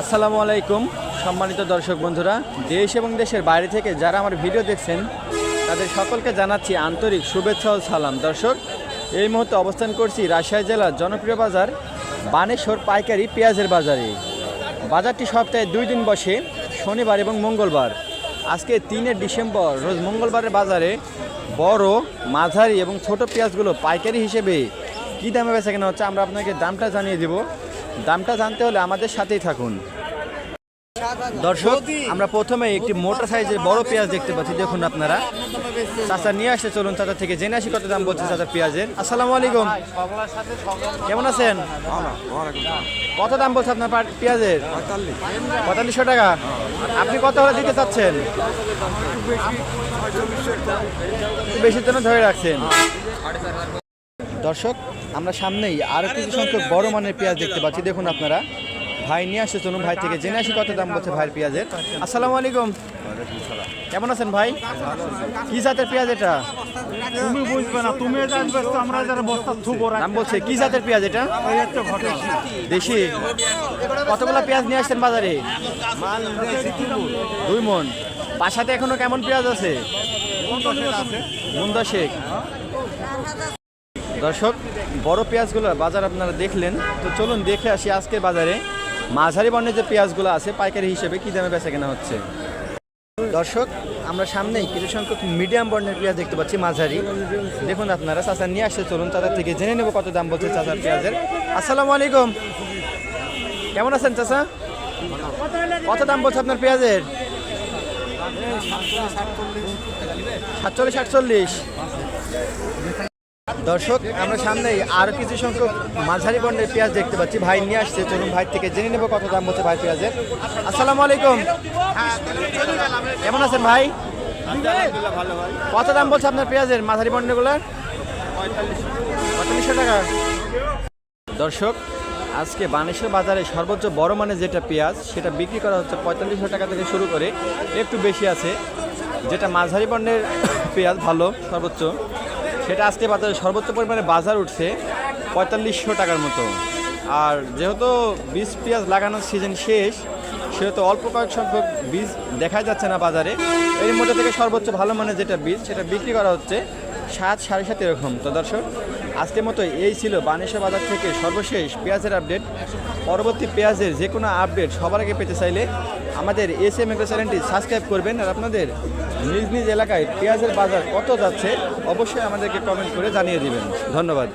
আসসালামু আলাইকুম, সম্মানিত দর্শক বন্ধুরা। দেশ এবং দেশের বাইরে থেকে যারা আমার ভিডিও দেখছেন, তাদের সকলকে জানাচ্ছি আন্তরিক শুভেচ্ছা ও সালাম। দর্শক, এই মুহূর্তে অবস্থান করছি রাজশাহী জেলার জনপ্রিয় বাজার, বানেশ্বর পাইকারি পেঁয়াজের বাজারে। বাজারটি সপ্তাহে দুই দিন বসে, শনিবার এবং মঙ্গলবার। আজকে তিনে ডিসেম্বর, রোজ মঙ্গলবারের বাজারে বড়, মাঝারি এবং ছোট পেঁয়াজগুলো পাইকারি হিসেবে কী দামে বেচা কেনা হচ্ছে আমরা আপনাকে দামটা জানিয়ে দেব। দামটা জানতে হলে আমাদের সাথেই থাকুন। দর্শক, আমরা প্রথমে একটি মোটা সাইজের বড় পেঁয়াজ দেখতে পাচ্ছি, দেখুন আপনারা। চাচা নিয়ে আসছে, চলুন চাচা থেকে জেনে আসি কত দাম বলছে চাচা পেঁয়াজের। আসসালামু আলাইকুম। কেমন আছেন? কত দাম বলছে আপনার পেঁয়াজের? পঁয়তাল্লিশশো টাকা। আপনি কত হলে দিতে চাচ্ছেন? বেশির জন্য ধরে রাখছেন। দর্শক আমরা সামনেই আরও কিছু সংখ্যক বড় মানের পেঁয়াজ দেখতে পাচ্ছি। দেখুন আপনারা ভাই নিয়ে আসছে চলুন ভাই থেকে জেনে আসি কত দাম বলছে ভাইয়ের পেঁয়াজের। আসসালামু আলাইকুম। কেমন আছেন ভাই? কি জাতের পেঁয়াজ এটা? তুমি বুঝবে না তুমি আসবে তো আমরা যারা বস্তা থুবো নাম বলছে কি জাতের পেঁয়াজ এটা? দেশি। কতগুলো পেঁয়াজ নিয়ে আসছেন বাজারে? দুই মন। বাসাতে এখনও কেমন পেঁয়াজ আছে? মুন্দা শেখ দর্শক, বড় পেঁয়াজগুলো বাজার আপনারা দেখলেন। তো চলুন দেখে আসি আজকের বাজারে। মাঝারি বর্ণের যে পেঁয়াজগুলো আছে, পাইকারি হিসেবে কি দামে বেচা কেনা হচ্ছে? দর্শক, আমরা সামনেই কিছু সংখ্যক মিডিয়াম বর্ণের পেঁয়াজ দেখতে পাচ্ছি মাঝারি। দেখুন আপনারা, চাচা নিয়ে আসছে, চলুন চাচার থেকে জেনে নেব কত দাম বলছে চাচার পেঁয়াজের। আসসালামু আলাইকুম। কেমন আছেন চাচা? কত দাম বলছে আপনার পেঁয়াজের? সাতচল্লিশ, আটচল্লিশ। দর্শক, আমরা সামনেই আরও কিছু সংখ্যক মাঝারি বর্ণের পেঁয়াজ দেখতে পাচ্ছি। ভাই নিয়ে আসছে, চলুন ভাই থেকে জেনে নেব কত দাম বলছে ভাই পেঁয়াজের। আসসালামু আলাইকুম। কেমন আছেন ভাই? কত দাম বলছে আপনার পেঁয়াজের মাঝারি বর্ণগুলোর পঁয়তাল্লিশশো টাকা। দর্শক, আজকে বানেশ্বর বাজারে সর্বোচ্চ বড় মানে যেটা পেঁয়াজ, সেটা বিক্রি করা হচ্ছে পঁয়তাল্লিশশো টাকা থেকে শুরু করে, একটু বেশি আছে। যেটা মাঝারি বর্ণের পেঁয়াজ ভালো, সর্বোচ্চ। সেটা আজকে বাজারে সর্বোচ্চ পরিমাণে বাজার উঠছে পঁয়তাল্লিশশো টাকার মতো। আর যেহেতু বীজ, পেঁয়াজ লাগানোর সিজন শেষ, সেহেতু অল্প কয়েক সংখ্যক বীজ দেখা যাচ্ছে না বাজারে। এর মধ্যে থেকে সর্বোচ্চ ভালো মানের যেটা বীজ, সেটা বিক্রি করা হচ্ছে সাত, সাড়ে সাত এরকম। তো দর্শক, আজকের মতো এই ছিল বানেশ্বর বাজার থেকে সর্বশেষ পেঁয়াজের আপডেট। পরবর্তী পেঁয়াজের যে কোনো আপডেট সবার আগে পেতে চাইলে আমাদের এস এম এগ্রো চ্যানেলটি সাবস্ক্রাইব করবেন আর আপনাদের নিজ নিজ এলাকায় পেঁয়াজের বাজার কত যাচ্ছে অবশ্যই আমাদেরকে কমেন্ট করে জানিয়ে দেবেন। ধন্যবাদ।